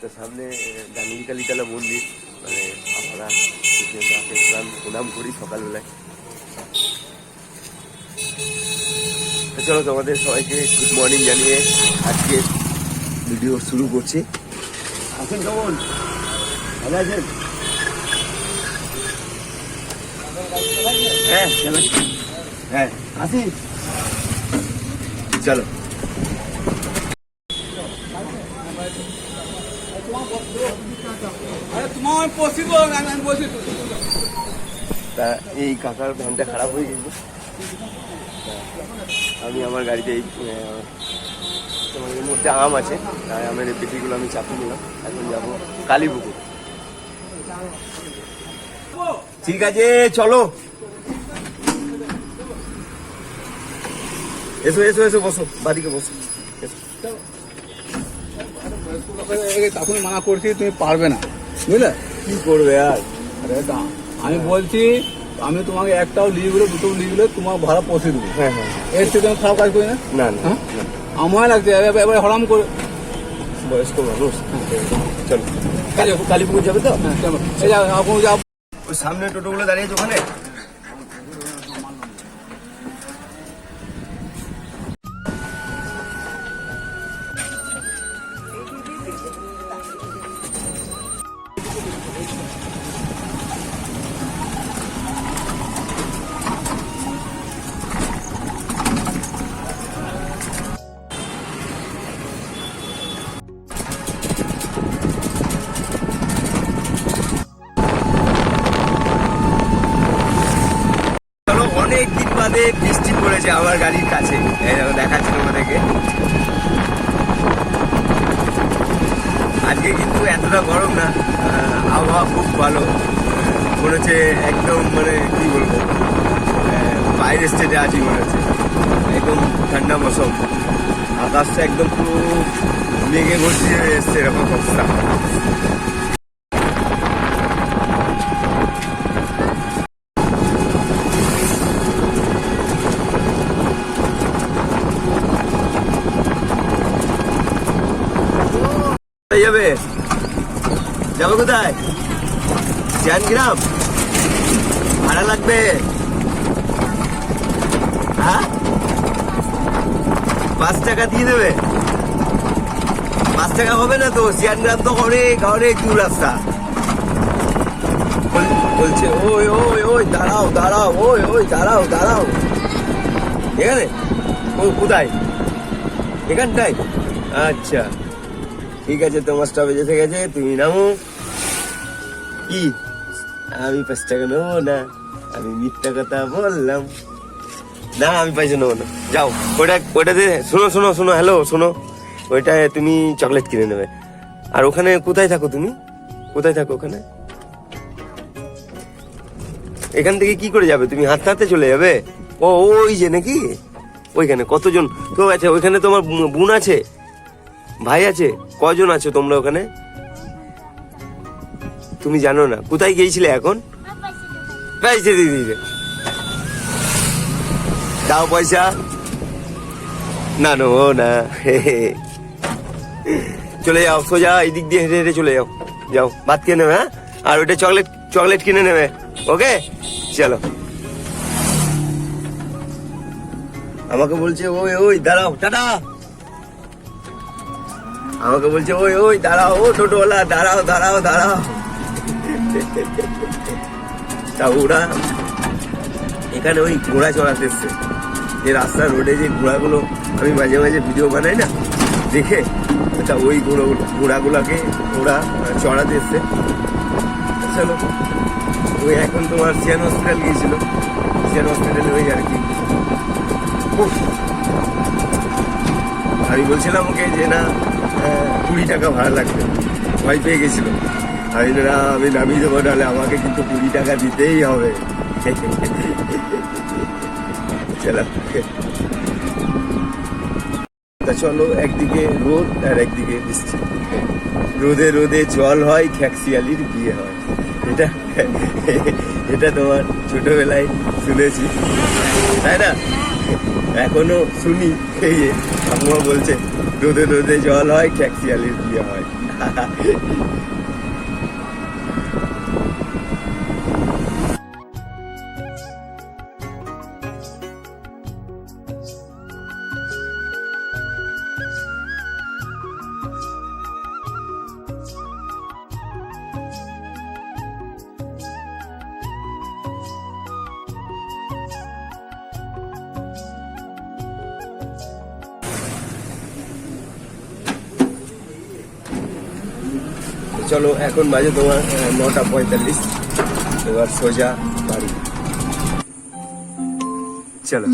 তো সামনে দানিল কালীতলা মন্দির। মানে আমরা সূর্যেন্দ্রকে প্রণাম প্রণাম করি সকালবেলায়। চলো তোমাদের সবাইকে গুড মর্নিং জানিয়ে আজকে ভিডিও শুরু করছি। আছেন কেমন? ভালো আছেন? হ্যাঁ চলো হ্যাঁ আসি চলো আরে তোমার পসিবল আমি বলছি তা এই কাকার ভ্যানটা খারাপ হয়ে গেছে। আমি আমার গাড়িতে এই তোমার এর মধ্যে আম আছে তাই আমের পেটিগুলো আমি চাপিয়ে নিলাম। এখন যাব কালীপুকুর। ঠিক আছে চলো। এসো এসো এসো বসো বাড়িকে বসো। এসো। তখন মানা করছি তুমি পারবে না বুঝলে? কি করবে আর? আরে আমি বলছি আমি তোমাকে একটাও লিয়ে গেলে দুটো লিয়ে গেলে তোমার ভাড়া পৌঁছে দেবো। হ্যাঁ হ্যাঁ। এর থেকে তুমি খারাপ কাজ করি না? না না হ্যাঁ? আমার লাগছে এবার হরাম করে বয়স্ক মানুষ। চলো। কালী কালীপুকুর যাবে তো? হ্যাঁ, চলো। এই আপনি যাও ওই সামনে টোটোগুলো দাঁড়িয়েছে ওখানে? বৃষ্টি আমার গাড়ির কাছে। দেখাচ্ছি তোমাদেরকে। আজকে কিন্তু এতটা গরম না আবহাওয়া খুব ভালো। মনে হচ্ছে একদম মানে কি বলব আহ, বাইরের স্টেটে আছি মনে হচ্ছে। একদম ঠান্ডা মৌসুম। আকাশটা একদম পুরো মেঘে ভর্তি হয়ে এসছে এরকম অবস্থা। যাবে? যাবে কোথায়? গ্রাম? ভাড়া লাগবে। হ্যাঁ? পাঁচ টাকা দিয়ে দেবে। পাঁচ টাকা হবে না তো। গ্রাম তো অনেক অনেক দূর রাস্তা। বল- বলছে, ওই ওই ওই, দাঁড়াও দাঁড়াও, ওই ওই, দাঁড়াও দাঁড়াও। এখানে? কোথায়? এখানটায়? আচ্ছা। ঠিক আছে, তোমার স্টপেজ এসে গেছে তুমি নামো। কি? আমি পাঁচ টাকা নেব না? আমি মিথ্যা কথা বললাম। না, আমি পয়সা নেব না। যাও, ওটা ওটাতে শোনো শোনো শোনো হ্যালো শোনো। ওইটায় তুমি চকলেট কিনে নেবে। আর ওখানে কোথায় থাকো তুমি? কোথায় থাকো ওখানে? এখান থেকে কি করে যাবে? তুমি হাঁটতে হাঁটতে চলে যাবে? ও, ওই যে নাকি? ওইখানে কতজন? তো আছে ওইখানে তোমার বোন আছে? ভাই আছে? কজন আছো তোমরা ওখানে? তুমি জানো না। কোথায় গিয়েছিলে এখন? পয়সা দিয়ে দাও পয়সা। না, নো না। চলে যাও, সোজা এই দিক দিয়ে হেঁটে হেঁটে চলে যাও। যাও, ভাত কিনে নেবে হ্যাঁ? আর ওইটা চকলেট চকলেট কিনে নেবে। ওকে? চলো। আমাকে বলছে, ওই ওই, দাঁড়াও, টাটা। আমাকে বলছে, ওই ওই, দাঁড়াও, ও টোটোওয়ালা, দাঁড়াও দাঁড়াও দাঁড়াও। তা ওরা এখানে ওই ঘোড়া চড়াতে এসছে। যে রাস্তা রোডে যে ঘোড়াগুলো, আমি মাঝে মাঝে ভিডিও বানাই না, দেখে, তা ওই ঘোড়া, ঘোড়াগুলোকে ওরা চড়াতে এসছে। চলো, ওই এখন তোমার সিয়ান হসপিটাল গিয়েছিল। সিয়ান হসপিটালে ওই আর কি। আমি বলছিলাম ওকে যে না কুড়ি টাকা ভাড়া লাগবে। ভয় পেয়ে গেছিল। আমি না আমি নামিয়ে দেবো, নাহলে আমাকে কিন্তু কুড়ি টাকা দিতেই হবে। চলো। চলো, একদিকে রোদ আর একদিকে বৃষ্টি। রোদে রোদে জল হয় খ্যাকশিয়ালির বিয়ে হয়। এটা এটা তোমার ছোটবেলায় শুনেছি। তাই না? এখনও শুনি এই ঠাকুমা বলছে রোদে রোদে জল হয় ট্যাক্সিয়ালির বিয়ে হয়। চলো এখন বাজে তোমার নটা পঁয়তাল্লিশ। এবার সোজা বাড়ি। চলো।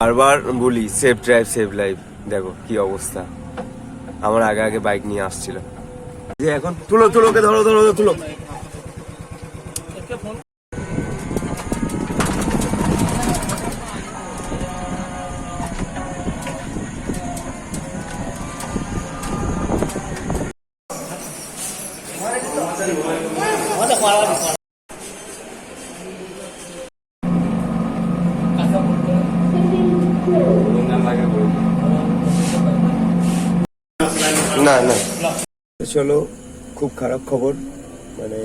বারবার বলি সেফ ড্রাইভ সেফ লাইফ দেখো কি অবস্থা। আমার আগে আগে বাইক নিয়ে আসছিল। যে এখন তুলো তুলো ওকে ধরো ধরো ধরো, তুলো। চলো খুব খারাপ খবর। মানে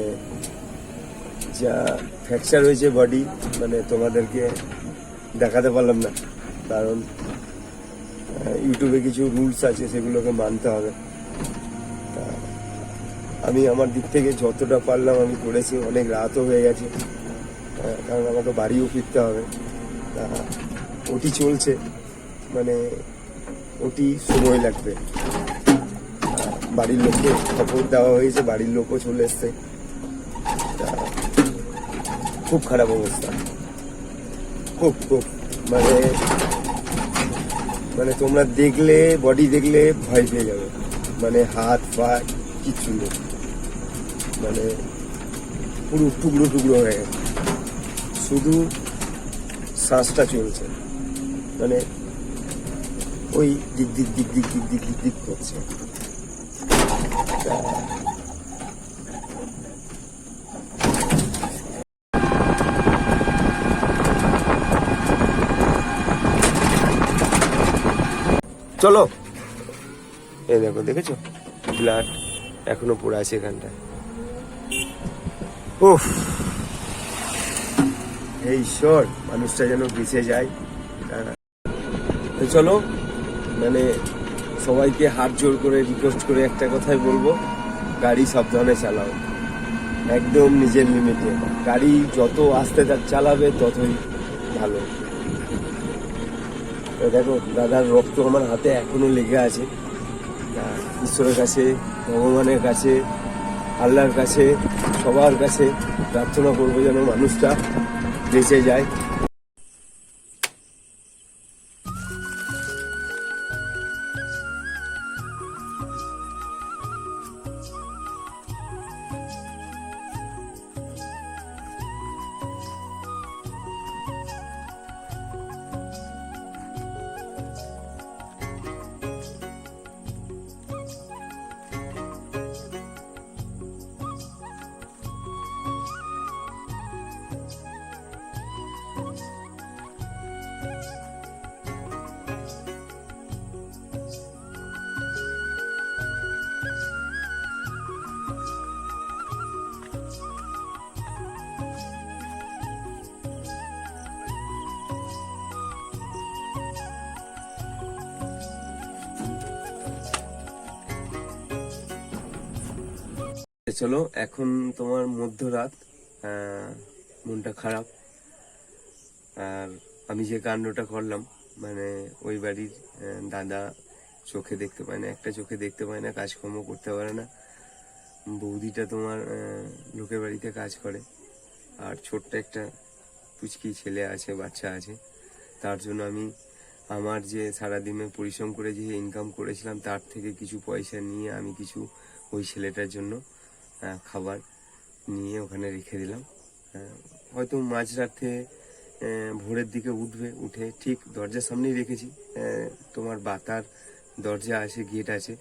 যা ফ্র্যাকচার হয়েছে বডি মানে তোমাদেরকে দেখাতে পারলাম না। কারণ ইউটিউবে কিছু রুলস আছে, সেগুলোকে মানতে হবে। তা আমি আমার দিক থেকে যতটা পারলাম আমি করেছি, অনেক রাতও হয়ে গেছে। কারণ আমাকে বাড়িও ফিরতে হবে। তা ওটি চলছে। মানে ওটি সময় লাগবে। বাড়ির লোককে খবর দেওয়া হয়েছে, বাড়ির লোকও চলে এসছে। খুব খারাপ অবস্থা। খুব খুব। মানে মানে তোমরা দেখলে বডি দেখলে ভয় পেয়ে যাবে। মানে হাত, পা কিচ্ছু নেই। মানে পুরো টুকরো টুকরো হয়ে গেছে। শুধু শ্বাসটা চলছে। মানে ওই দিক দিক দিক দিক দিক দিক দিক করছে। চলো। এই দেখো, দেখেছ? ব্লাড এখনও পড়ে আছে এখানটায়। উফ। এই ঈশ্বর, মানুষটা যেন বেঁচে যায়। হ্যাঁ। চলো মানে সবাইকে হাত জোর করে রিকোয়েস্ট করে একটা কথাই বলব, গাড়ি সাবধানে চালাও। একদম নিজের লিমিটে গাড়ি যত আস্তে যা চালাবে, ততই ভালো। দেখো, দাদার রক্ত আমার হাতে এখনও লেগে আছে। ঈশ্বরের কাছে, ভগবানের কাছে, আল্লাহর কাছে, সবার কাছে প্রার্থনা করব যেন মানুষটা বেঁচে যায়। চলো, এখন তোমার মধ্যরাত মনটা খারাপ। আর আমি যে কাণ্ডটা করলাম মানে ওই বাড়ির দাদা চোখে দেখতে পায় না, একটা চোখে দেখতে পায় না, কাজকর্ম করতে পারে না। বৌদিটা তোমার লোকের বাড়িতে কাজ করে। আর ছোট্ট একটা পুচকি ছেলে আছে, বাচ্চা আছে। তার জন্য আমি আমার যে সারাদিনে পরিশ্রম করে যে ইনকাম করেছিলাম, তার থেকে কিছু পয়সা নিয়ে আমি কিছু ওই ছেলেটার জন্য খাবার নিয়ে ওখানে রেখে দিলাম। হয়তো মাঝরাতে ভোরের দিকে উঠবে উঠে ঠিক দরজার সামনেই রেখেছি। তোমার বাতার দরজা আছে গেট আছে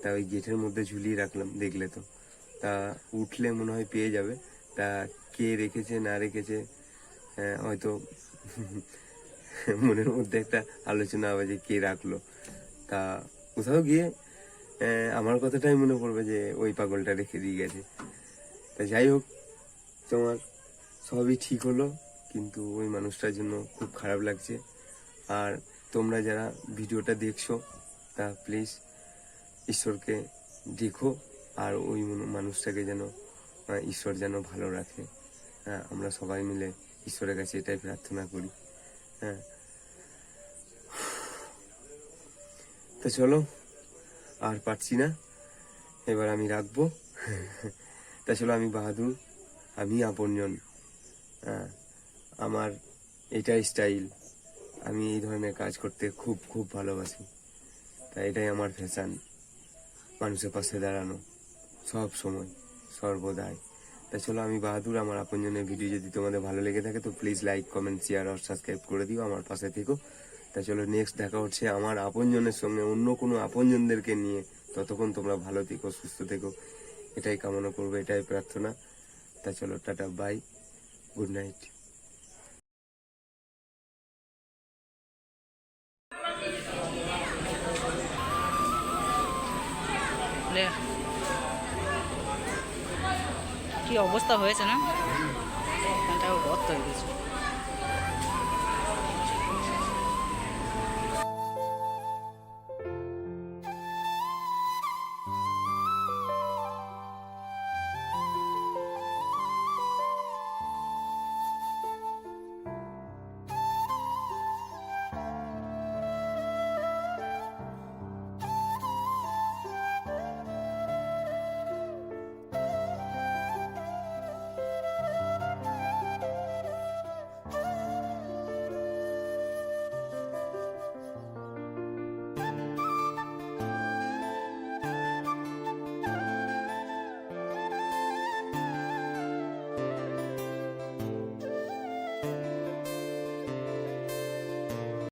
তা ওই গেটের মধ্যে ঝুলিয়ে রাখলাম দেখলে তো। তা উঠলে মনে হয় পেয়ে যাবে। তা কে রেখেছে না রেখেছে হ্যাঁ, হয়তো মনের মধ্যে একটা আলোচনা হবে যে কে রাখল। তা কোথাও গিয়ে আমার কথাটাই মনে পড়বে যে ওই পাগলটা রেখে দিয়ে গেছে। তা যাই হোক, তোমার সবই ঠিক হলো, কিন্তু ওই মানুষটার জন্য খুব খারাপ লাগছে। আর তোমরা যারা ভিডিওটা দেখছ, তা প্লিজ ঈশ্বরকে দেখো, আর ওই মানুষটাকে যেন ঈশ্বর যেন ভালো রাখে। হ্যাঁ আমরা সবাই মিলে ঈশ্বরের কাছে এটাই প্রার্থনা করি। হ্যাঁ। তো চলো। আর পারছি না। এবার আমি রাখব। তা চলো, আমি বাহাদুর, আমি আপনজন। হ্যাঁ আমার এটাই স্টাইল। আমি এই ধরনের কাজ করতে খুব খুব ভালোবাসি। তা এটাই আমার ফ্যাশান। মানুষের পাশে দাঁড়ানো, সব সময়, সর্বদাই। তা চলো, আমি বাহাদুর, আমার আপনজনের ভিডিও যদি তোমাদের ভালো লেগে থাকে, তো প্লিজ লাইক কমেন্ট শেয়ার আর সাবস্ক্রাইব করে দিও। আমার পাশে থেকো। তা চলো নেক্সট দেখা হচ্ছে আমার আপনজনের সঙ্গে অন্য কোনো আপনজনদেরকে নিয়ে। ততক্ষণ তোমরা ভালো থেকো সুস্থ থেকো। এটাই কামনা করব এটাই প্রার্থনা। তা চলো টাটা বাই গুড নাইট কি অবস্থা হয়েছে না? এখানটাও গর্ত হয়ে গেছে।